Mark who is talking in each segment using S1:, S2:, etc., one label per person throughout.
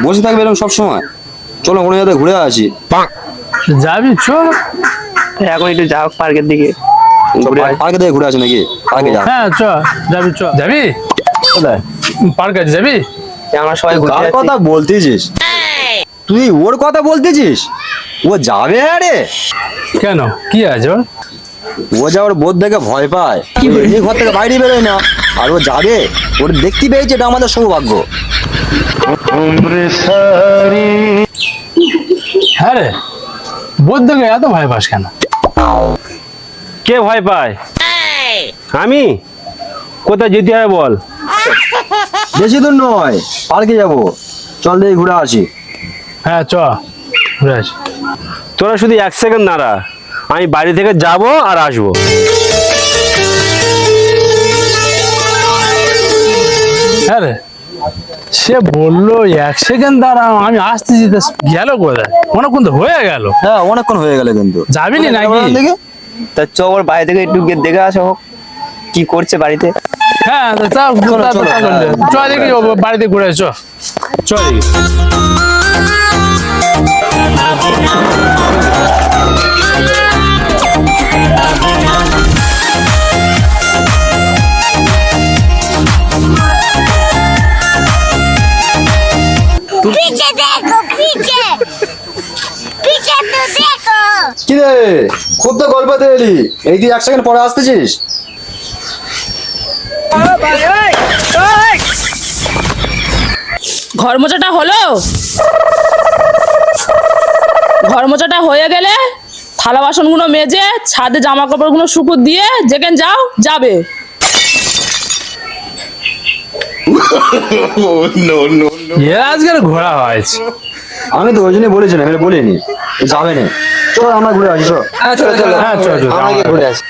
S1: বসে থাকবে এরকম সবসময়। চলো কোনো জায়গায় ঘুরে আসি।
S2: যাবি চল।
S3: এখন একটু যাও পার্কের দিকে। ঘুরে আসি।
S1: পার্কে থেকে ঘুরে আসি নাকি? পার্কে যা।
S2: হ্যাঁ চ। যাবি চ। যাবি?
S1: কোথায়?
S2: পার্ক যাবি?
S3: আমরা সবাই ঘুরতে যাচ্ছি।
S1: কথা বলতেছিস? তুই ওর কথা বলতেছিস? ও যাবে আরে।
S2: কেন? কি আছে ওর?
S1: ও যা ওর বোধ দেখে ভয় পায়। এমনি ঘর থেকে বাইরে বেরোয় না। আর ও যাবে ওর দেখতে পেয়েছে এটা আমাদের সৌভাগ্য।
S2: হ্যাঁ রে বোধ এত ভয় পাস কেন?
S4: কে ভয় পায়? আমি? কোথায় যেতে হয় বল।
S1: বেশি দূর নয় পার্কে যাব। চল দেখি ঘুরে আসি।
S2: হ্যাঁ চ ঘুরে আসি।
S4: তোরা শুধু এক সেকেন্ড দাঁড়া আমি বাড়ি থেকে যাব আর আসব।
S2: হ্যাঁ রে সে বলল এক সেকেন্ড দাঁড়া আমি আসতেছি যেতে গেল কোথায়? অনেকক্ষণ তো হয়ে গেল।
S1: হ্যাঁ অনেকক্ষণ হয়ে গেল কিন্তু।
S2: যাবি নি নাকি?
S3: তা চ ওর বাড়ি থেকে একটু গিয়ে দেখে আসো কি করছে বাড়িতে।
S2: হ্যাঁ চলো,
S1: হ্যাঁ,
S2: চ দেখি বাড়িতে ঘুরে চল। চ চ দেখি
S5: পিছে দেখো পিছে। পিছে তো দেখো।
S1: কি রে খুব তো গল্প এলি। এই তুই এক সেকেন্ড পরে আসতেছিস?
S6: ঘর মোচাটা হলো? ঘর মোচাটা হয়ে গেলে থালা বাসনগুলো মেজে ছাদে জামা কাপড়গুলো শুকুর দিয়ে যেখানে যাও যাবে।
S2: এ আজকের ঘোরা হয়েছে
S1: আমি তো ওই জন্যই বলেছিলাম আমি বলিনি ও যাবে না চল আমরা ঘুরে আসি চল
S3: হ্যাঁ চলো চলো
S2: হ্যাঁ চল চল
S3: আমরা গিয়ে ঘুরে আসি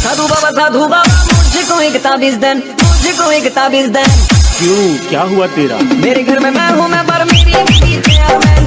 S7: साधु बाबा साधु बाबा मुझको एक ताबीज देन मुझको एक ताबीज देन
S4: क्यों क्या हुआ तेरा
S7: मेरे घर में मैं हूँ मैं पर मेरी बीवी